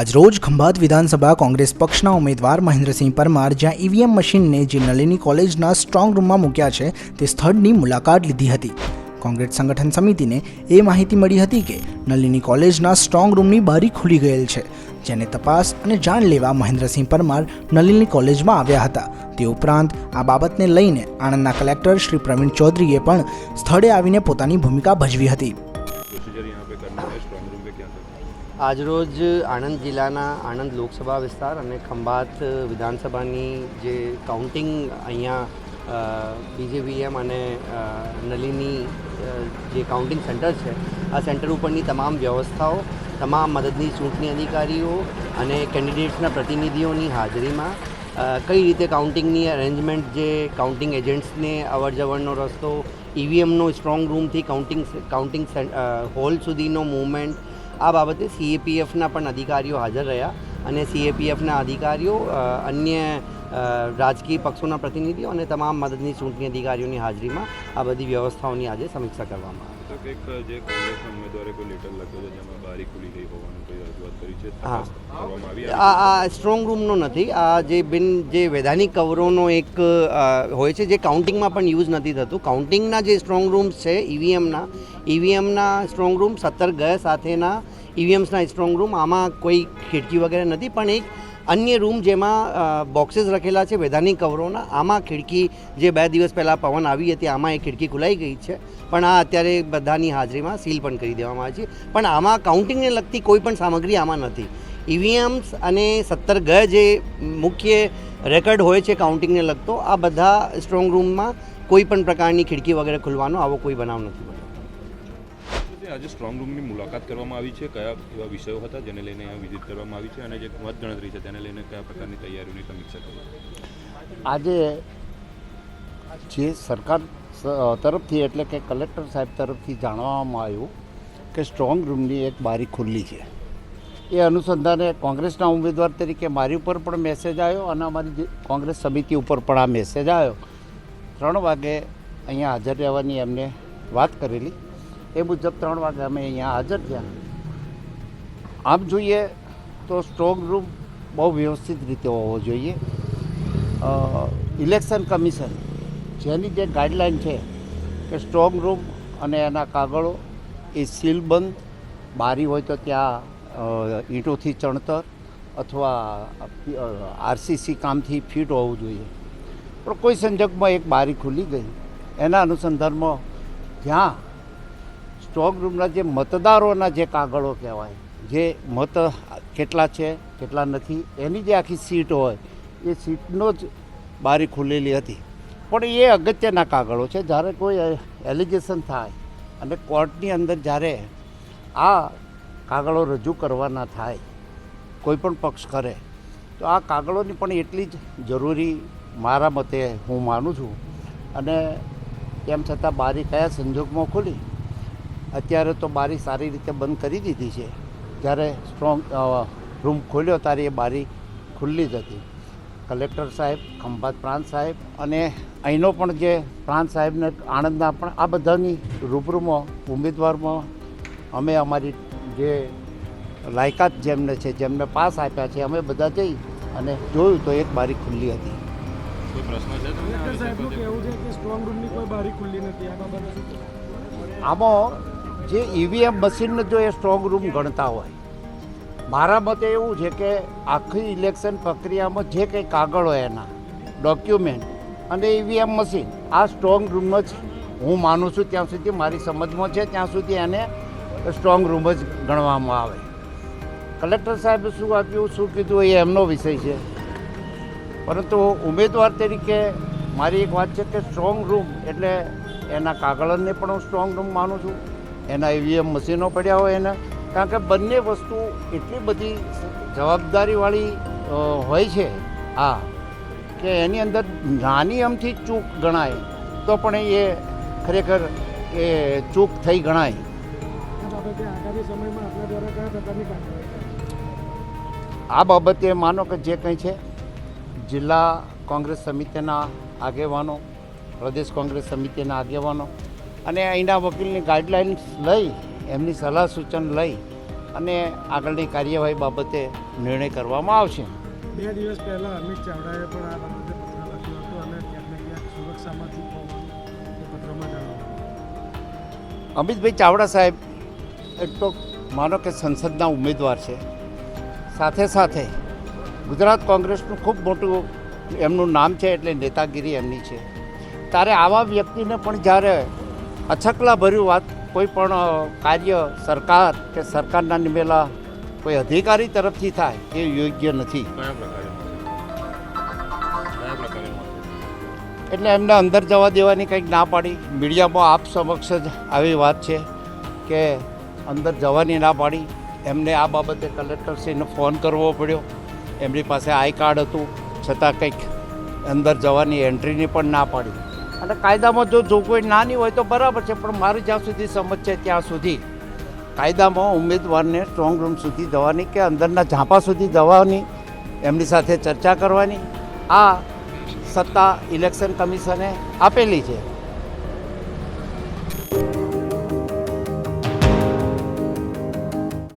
આજરોજ ખંભાત વિધાનસભા કોંગ્રેસ પક્ષના ઉમેદવાર મહેન્દ્રસિંહ પરમાર જ્યાં ઈવીએમ મશીનને જે નલિની કોલેજના સ્ટ્રોંગ રૂમમાં મૂક્યા છે, તે સ્થળની મુલાકાત લીધી હતી. કોંગ્રેસ સંગઠન સમિતિને એ માહિતી મળી હતી કે નલિની કોલેજના સ્ટ્રોંગ રૂમની બારી ખુલી ગયેલ છે, જેને તપાસ અને જાણ લેવા મહેન્દ્રસિંહ પરમાર નલિની કોલેજમાં આવ્યા હતા. તે ઉપરાંત આ બાબતને લઈને આણંદના કલેક્ટર શ્રી પ્રવીણ ચૌધરીએ પણ સ્થળે આવીને પોતાની ભૂમિકા ભજવી હતી. આજરોજ આણંદ જિલ્લાના આણંદ લોકસભા વિસ્તાર અને ખંભાત વિધાનસભાની જે કાઉન્ટિંગ અહીંયા બીજેવીએમ અને નલીની જે કાઉન્ટિંગ સેન્ટર છે, આ સેન્ટર ઉપરની તમામ વ્યવસ્થાઓ, તમામ મદદની ચૂંટણી અધિકારીઓ અને કેન્ડિડેટ્સના પ્રતિનિધિઓની હાજરીમાં કઈ રીતે કાઉન્ટિંગની અરેન્જમેન્ટ જે કાઉન્ટિંગ એજન્ટ્સને અવર જવરનો રસ્તો ઈવીએમનો સ્ટ્રોંગ રૂમથી કાઉન્ટિંગ કાઉન્ટિંગ હોલ સુધીનો મૂવમેન્ટ આ બાબતે સીએપીએફના પણ અધિકારીઓ હાજર રહ્યા અને સીએપીએફના અધિકારીઓ અન્ય રાજકીય પક્ષોના પ્રતિનિધિઓ અને તમામ મદદની ચૂંટણી અધિકારીઓની હાજરીમાં આ બધી વ્યવસ્થાઓની આજે સમીક્ષા કરવામાં આવી. તો જે કોંગ્રેસના ઉમેદવારે કોઈ લેટર લખ્યો છે જેમાં બારી ખુલી ગઈ હોવાનું કોઈ રજૂઆત કરી છે? હા. તપાસ કરવામાં આવી આ આ સ્ટ્રોંગ રૂમનો નથી. આ જે બિન જે વૈધાનિક કવરોનો એક હોય છે જે કાઉન્ટિંગમાં પણ યુઝ નથી થતું. કાઉન્ટિંગના જે સ્ટ્રોંગ રૂમ્સ છે ઈવીએમના ઈવીએમના સ્ટ્રોંગ રૂમ સત્તર ગયા સાથેના ઈવીએમ્સના સ્ટ્રોંગ રૂમ આમાં કોઈ ખિડકી વગેરે નથી. પણ એક અન્ય રૂમ જેમાં બોક્સીસ રખેલા છે વૈધાનિક કવરોના. આમાં ખિડકી જે બે દિવસ પહેલાં પવન આવી હતી, આમાં એ ખિડકી ખુલાઈ ગઈ છે. પણ આ અત્યારે બધાની હાજરીમાં સીલ પણ કરી દેવામાં આવી છે. પણ આમાં કાઉન્ટિંગને લગતી કોઈ પણ સામગ્રી આમાં નથી. ઈવીએમ્સ અને સત્તર ગ જે મુખ્ય રેકર્ડ હોય છે કાઉન્ટિંગને લગતો, આ બધા સ્ટ્રોંગ રૂમમાં કોઈ પણ પ્રકારની ખિડકી વગેરે ખુલવાનો આવો કોઈ બનાવ નથી બન્યો. જે આજે સ્ટ્રોંગ રૂમની મુલાકાત કરવામાં આવી છે. કયા એવા વિષયો હતા જેને લઈને અહીંયા વિઝિટ કરવામાં આવી છે અને જે મતગણતરી છે તેને લઈને કયા પ્રકારની તૈયારીઓની સમીક્ષા કરી આજે જે સરકાર તરફથી એટલે કે કલેક્ટર સાહેબ તરફથી જાણવામાં આવ્યું કે સ્ટ્રોંગ રૂમની એક બારી ખુલ્લી છે. એ અનુસંધાને કોંગ્રેસના ઉમેદવાર તરીકે મારી ઉપર પણ મેસેજ આવ્યો અને અમારી કોંગ્રેસ સમિતિ ઉપર પણ આ મેસેજ આવ્યો. ત્રણ વાગે અહીંયા હાજર રહેવાની એમને વાત કરેલી. એ મુજબ ત્રણ વાગે અમે અહીંયા હાજર થયા. આમ જોઈએ તો સ્ટ્રોંગ રૂમ બહુ વ્યવસ્થિત રીતે હોવો જોઈએ. ઇલેક્શન કમિશન જેની જે ગાઈડલાઇન છે કે સ્ટ્રોંગ રૂમ અને એના કાગળો એ સીલબંધ બારી હોય તો ત્યાં ઈંટોથી ચણતર અથવા આરસીસી કામથી ફિટ હોવું જોઈએ. પણ કોઈ સંજોગમાં એક બારી ખુલી ગઈ. એના અનુસંધાનમાં ત્યાં સ્ટ્રોંગ રૂમના જે મતદારોના જે કાગળો કહેવાય, જે મત કેટલા છે, કેટલા નથી, એની જે આખી સીટ હોય, એ સીટનો જ બારી ખુલેલી હતી. પણ એ અગત્યના કાગળો છે. જ્યારે કોઈ એલિગેશન થાય અને કોર્ટની અંદર જ્યારે આ કાગળો રજૂ કરવાના થાય, કોઈ પણ પક્ષ કરે, તો આ કાગળોની પણ એટલી જ જરૂરી મારા મતે હું માનું છું. અને તેમ છતાં બારી કયા સંજોગમાં ખુલી? અત્યારે તો બારી સારી રીતે બંધ કરી દીધી છે. જ્યારે સ્ટ્રોંગ રૂમ ખોલ્યો ત્યારે એ બારી ખુલ્લી જ હતી. કલેક્ટર સાહેબ ખંભાત પ્રાંત સાહેબ અને અહીંનો પણ જે પ્રાંત સાહેબને આણંદના પણ આ બધાની રૂબરૂમાં ઉમેદવારમાં અમે અમારી જે લાયકાત જેમને છે જેમને પાસ આપ્યા છે અમે બધા જઈ અને જોયું તો એક બારી ખુલ્લી હતી? આમાં જે ઈવીએમ મશીનને જો એ સ્ટ્રોંગ રૂમ ગણતા હોય. મારા મતે એવું છે કે આખી ઇલેક્શન પ્રક્રિયામાં જે કંઈ કાગળ હોય એના ડોક્યુમેન્ટ અને ઈવીએમ મશીન આ સ્ટ્રોંગ રૂમ જ હું માનું છું ત્યાં સુધી મારી સમજમાં છે, ત્યાં સુધી એને સ્ટ્રોંગ રૂમ જ ગણવામાં આવે. કલેક્ટર સાહેબે શું આપ્યું, શું કીધું, એ એમનો વિષય છે. પરંતુ ઉમેદવાર તરીકે મારી એક વાત છે કે સ્ટ્રોંગ રૂમ એટલે એના કાગળને પણ હું સ્ટ્રોંગ રૂમ માનું છું. એના ઈવીએમ મશીનો પડ્યા હોય એને. કારણ કે બંને વસ્તુ એટલી બધી જવાબદારીવાળી હોય છે. હા. કે એની અંદર નાની અમથી ચૂક ગણાય તો પણ એ ખરેખર એ ચૂક થઈ ગણાય. આ બાબતે માનો કે જે કંઈ છે જિલ્લા કોંગ્રેસ સમિતિના આગેવાનો પ્રદેશ કોંગ્રેસ સમિતિના આગેવાનો અને અહીંના વકીલની ગાઈડલાઇન્સ લઈ એમની સલાહ સૂચન લઈ અને આગળની કાર્યવાહી બાબતે નિર્ણય કરવામાં આવશે. બે દિવસ પહેલાં અમિત ચાવડાએ પણ આ બાબતે પત્ર લખ્યું હતું અને ક્યાંક ક્યાંક સુરક્ષામાંથી પત્રમાં જણાવ્યું અમિતભાઈ ચાવડા સાહેબ એક તો માનો કે સંસદના ઉમેદવાર છે. સાથે સાથે ગુજરાત કોંગ્રેસનું ખૂબ મોટું એમનું નામ છે એટલે નેતાગીરી એમની છે. ત્યારે આવા વ્યક્તિને પણ જ્યારે અછકલા ભર્યું વાત કોઈ પણ કાર્ય સરકાર કે સરકારના નિમેલા કોઈ અધિકારી તરફથી થાય એ યોગ્ય નથી. એટલે એમને અંદર જવા દેવાની કંઈક ના પાડી. મીડિયામાં આપ સમક્ષ જ આવી વાત છે કે અંદર જવાની ના પાડી. એમને આ બાબતે કલેક્ટરશ્રીને ફોન કરવો પડ્યો. એમની પાસે આઈ કાર્ડ હતું. છતાં કંઈક અંદર જવાની એન્ટ્રીની પણ ના પાડી. અને કાયદામાં જો જોગવાઈ નાની હોય તો બરાબર છે પણ મારી જ્યાં સુધી સમજ છે ત્યાં સુધી. કાયદામાં ઉમેદવારને સ્ટ્રોંગ રૂમ સુધી જવાની કે અંદરના ઝાંપા સુધી જવાની એમની સાથે ચર્ચા કરવાની? આ સત્તા ઇલેક્શન કમિશને આપેલી છે.